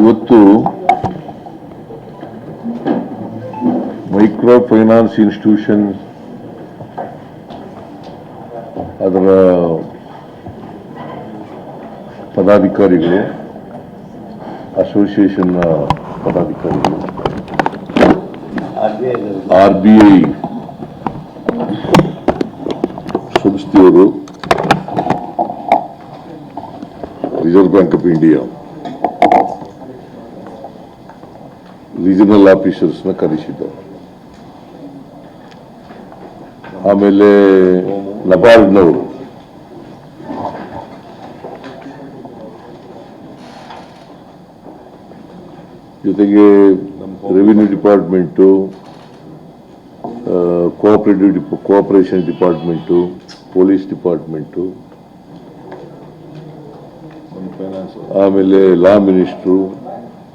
ಇವತ್ತು micro finance institution ಅದರ ಪದಾಧಿಕಾರಿಗಳು, ಅಸೋಸಿಯೇಷನ್ನ ಪದಾಧಿಕಾರಿಗಳು, ಆರ್ ಬಿ ಐ ಸಂಸ್ಥೆಯವರು, reserve bank of India regional ಆಫೀಸರ್ಸ್ನ ಕರೆಸಿದ್ದಾರೆ ಆಮೇಲೆ ನಬಾರ್ಡ್ನವರು ಜೊತೆಗೆ ರೆವಿನ್ಯೂ ಡಿಪಾರ್ಟ್ಮೆಂಟು ಕೋಆಪರೇಟಿವ್ ಡಿಪ ಕೋಆಪರೇಷನ್ ಡಿಪಾರ್ಟ್ಮೆಂಟು ಪೊಲೀಸ್ ಡಿಪಾರ್ಟ್ಮೆಂಟು ಆಮೇಲೆ ಲಾ ಮಿನಿಸ್ಟ್ರು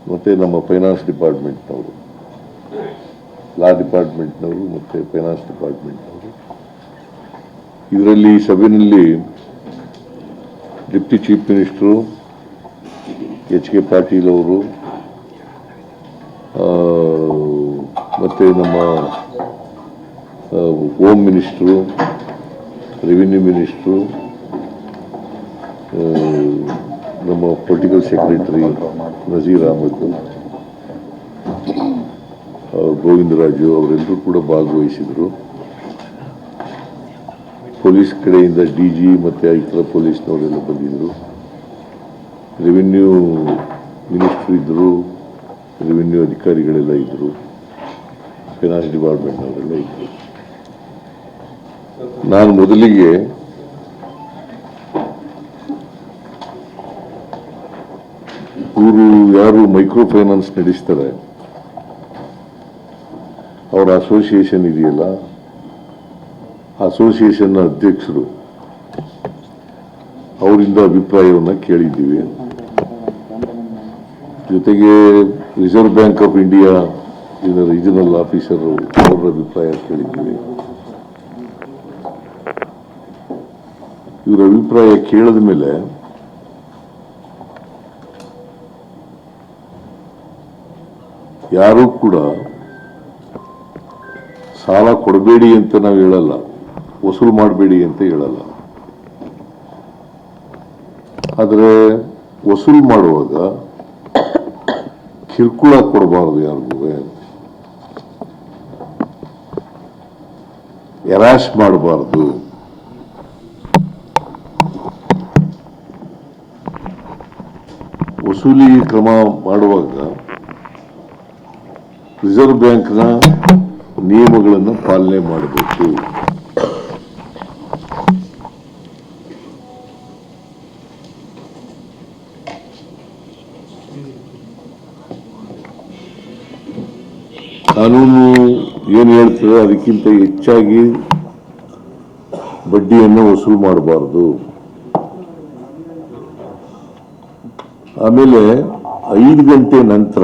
ಮತ್ತೆ ನಮ್ಮ ಫೈನಾನ್ಸ್ ಡಿಪಾರ್ಟ್ಮೆಂಟ್ನವರು ಲಾ ಡಿಪಾರ್ಟ್ಮೆಂಟ್ನವರು ಮತ್ತು ಫೈನಾನ್ಸ್ ಡಿಪಾರ್ಟ್ಮೆಂಟ್ನವರು ಇದರಲ್ಲಿ ಸಭೆಯಲ್ಲಿ deputy chief minister H K Patil ಅವರು ಮತ್ತು ನಮ್ಮ ಹೋಮ್ ಮಿನಿಸ್ಟ್ರು ರೆವಿನ್ಯೂ ಮಿನಿಸ್ಟ್ರು ನಮ್ಮ ಪೊಲಿಟಿಕಲ್ ಸೆಕ್ರೆಟರಿ ನಜೀರ್ ಅಹಮದ್ ಗೋವಿಂದ ಗೋವಿಂದರಾಜು ಅವರೆಲ್ಲರೂ ಕೂಡ ಭಾಗವಹಿಸಿದರು. ಪೊಲೀಸ್ ಕಡೆಯಿಂದ ಡಿ ಜಿ ಮತ್ತು ಇತರ ಪೊಲೀಸ್ನವರೆಲ್ಲ ಬಂದಿದ್ದರು ರೆವಿನ್ಯೂ ಮಿನಿಸ್ಟ್ರ್ ಇದ್ದರು ರೆವಿನ್ಯೂ ಅಧಿಕಾರಿಗಳೆಲ್ಲ ಇದ್ದರು ಫೈನಾನ್ಸ್ ಡಿಪಾರ್ಟ್ಮೆಂಟ್ನವರೆಲ್ಲ ಇದ್ದರು ನಾನು ಮೊದಲಿಗೆ ಇವರು ಯಾರು ಮೈಕ್ರೋ ಫೈನಾನ್ಸ್ ನಡೆಸ್ತಾರೆ? ಅವರ ಅಸೋಸಿಯೇಷನ್ ಇದೆಯಲ್ಲ? ಅಸೋಸಿಯೇಷನ್ನ ಅಧ್ಯಕ್ಷರು. ಅವರಿಂದ ಅಭಿಪ್ರಾಯವನ್ನು ಕೇಳಿದ್ದೀವಿ. ಜೊತೆಗೆ ರಿಸರ್ವ್ ಬ್ಯಾಂಕ್ ಆಫ್ ಇಂಡಿಯಾ ಇದರ ರೀಜನಲ್ ಆಫೀಸರ್ ಅವರ ಅಭಿಪ್ರಾಯ ಕೇಳಿದ್ದೀವಿ. ಇವರ ಅಭಿಪ್ರಾಯ ಕೇಳಿದ ಮೇಲೆ ಯಾರೂ ಕೂಡ ಸಾಲ ಕೊಡಬೇಡಿ ಅಂತ ನಾವು ಹೇಳಲ್ಲ, ವಸೂಲು ಮಾಡಬೇಡಿ ಅಂತ ಹೇಳಲ್ಲ. ಆದರೆ ವಸೂಲು ಮಾಡುವಾಗ ಕಿರುಕುಳ ಕೊಡಬಾರದು ಯಾರಿಗೂ. ಎರಾಶ್ ಮಾಡಬಾರದು. ವಸೂಲಿ ಕ್ರಮ ಮಾಡುವಾಗ ರಿಸರ್ವ್ ಬ್ಯಾಂಕ್ನ ನಿಯಮಗಳನ್ನು ಪಾಲನೆ ಮಾಡಬೇಕು. ಕಾನೂನು ಏನು ಹೇಳ್ತದೆ ಅದಕ್ಕಿಂತ ಹೆಚ್ಚಾಗಿ ಬಡ್ಡಿಯನ್ನು ವಸೂಲು ಮಾಡಬಾರದು. ಆಮೇಲೆ ಐದು ಗಂಟೆ ನಂತರ